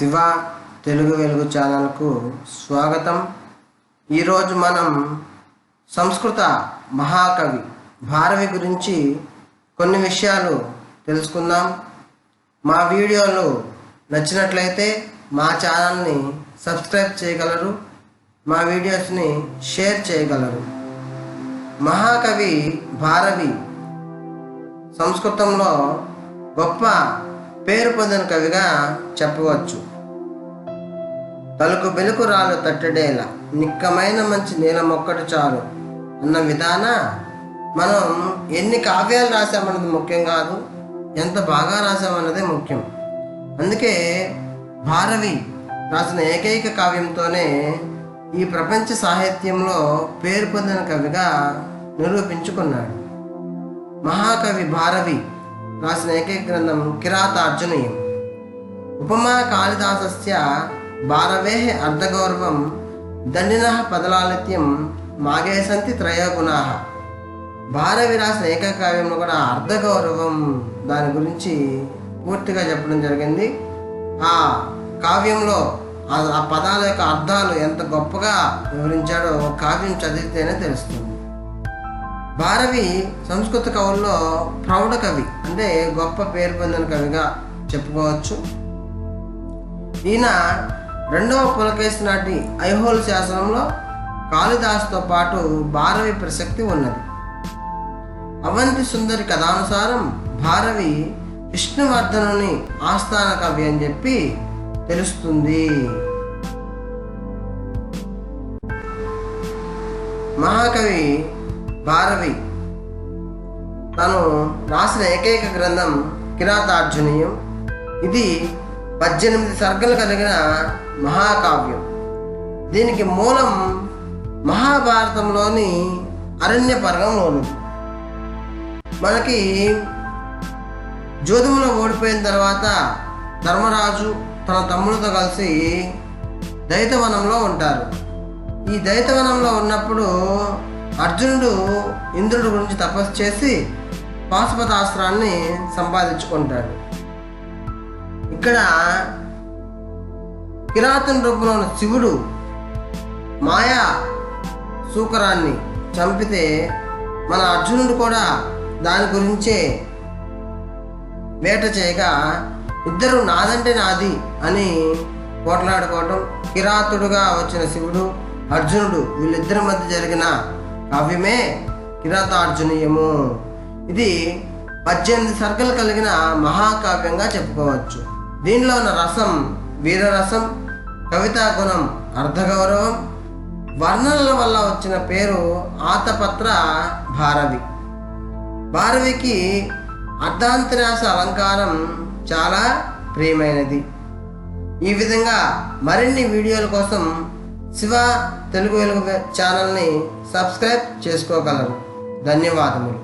శివ తెలుగు వెలుగు ఛానల్కు స్వాగతం. ఈరోజు మనం సంస్కృత మహాకవి భారవి గురించి కొన్ని విషయాలు తెలుసుకుందాం. మా వీడియోలు నచ్చినట్లయితే మా ఛానల్ని సబ్స్క్రైబ్ చేయగలరు మా వీడియోస్ని షేర్ చేయగలరు. మహాకవి భారవి సంస్కృతంలో గొప్ప పేరు పొందిన కవిగా చెప్పవచ్చు. తలుకు బెలుకు రాలు తట్టడేలా నిక్కమైన మంచి నీలమొక్కటి చాలు అన్న విధాన మనం ఎన్ని కావ్యాలు రాసామన్నది ముఖ్యం కాదు ఎంత బాగా రాసామన్నదే ముఖ్యం. అందుకే భారవి రాసిన ఏకైక కావ్యంతోనే ఈ ప్రపంచ సాహిత్యంలో పేరు పొందిన కవిగా నిరూపించుకున్నాడు. మహాకవి భారవి రాసిన ఏకైక గ్రంథం కిరాతార్జునీయం ఉపమా కాళిదాసస్య భారవే అర్ధగౌరవం దండిన పదలాలిత్యం మాగే సంతి త్రయోగుణా. భారవి రాసిన ఏకైక కావ్యంలో కూడా అర్ధగౌరవం దాని గురించి పూర్తిగా చెప్పడం జరిగింది. ఆ కావ్యంలో ఆ ఆ పదాల యొక్క అర్థాలు ఎంత గొప్పగా వివరించాడో కావ్యం చదివితేనే తెలుస్తుంది. భారవి సంస్కృత కవుల్లో ప్రౌఢ కవి అంటే గొప్ప పేరు పొందిన కవిగా చెప్పుకోవచ్చు. ఈయన రెండవ పులకేసి నాటి ఐహోల్ శాసనంలో కాళిదాసుతో పాటు భారవి ప్రసక్తి ఉన్నది. అవంతి సుందరి కథానుసారం భారవి విష్ణువర్ధనుని ఆస్థాన కవి అని చెప్పి తెలుస్తుంది. మహాకవి భారవి. తను రాసిన ఏకైక గ్రంథం కిరాతార్జునీయం. ఇది పద్దెనిమిది సర్గలు కలిగిన మహాకావ్యం. దీనికి మూలం మహాభారతంలోని అరణ్య పర్వంలోనిది మనకి జోధుములో ఓడిపోయిన తర్వాత ధర్మరాజు తన తమ్ముడితో కలిసి దైతవనంలో ఉంటారు. ఈ దైతవనంలో ఉన్నప్పుడు అర్జునుడు ఇంద్రుడి గురించి తపస్సు చేసి పాశుపతాస్త్రాన్ని సంపాదించుకుంటాడు. ఇక్కడ కిరాతన రూపంలో ఉన్న శివుడు మాయా సూకరాన్ని చంపితే మన అర్జునుడు కూడా దాని గురించే వేట చేయగా ఇద్దరు నాదంటే నాది అని పోట్లాడుకోవటం కిరాతుడుగా వచ్చిన శివుడు అర్జునుడు వీళ్ళిద్దరి మధ్య జరిగిన కావ్యమే కిరాతార్జునీయము. ఇది పద్దెనిమిది సర్గలు కలిగిన మహాకావ్యంగా చెప్పుకోవచ్చు. దీనిలో ఉన్న రసం వీరరసం కవితా గుణం అర్ధగౌరవం వర్ణనల వల్ల వచ్చిన పేరు ఆతపత్ర భారవి. భారవికి అర్ధాంతరాస అలంకారం చాలా ప్రియమైనది. ఈ విధంగా మరిన్ని వీడియోల కోసం శివ తెలుగు వెలుగు ఛానల్ని సబ్స్క్రైబ్ చేసుకోగలరు. ధన్యవాదములు.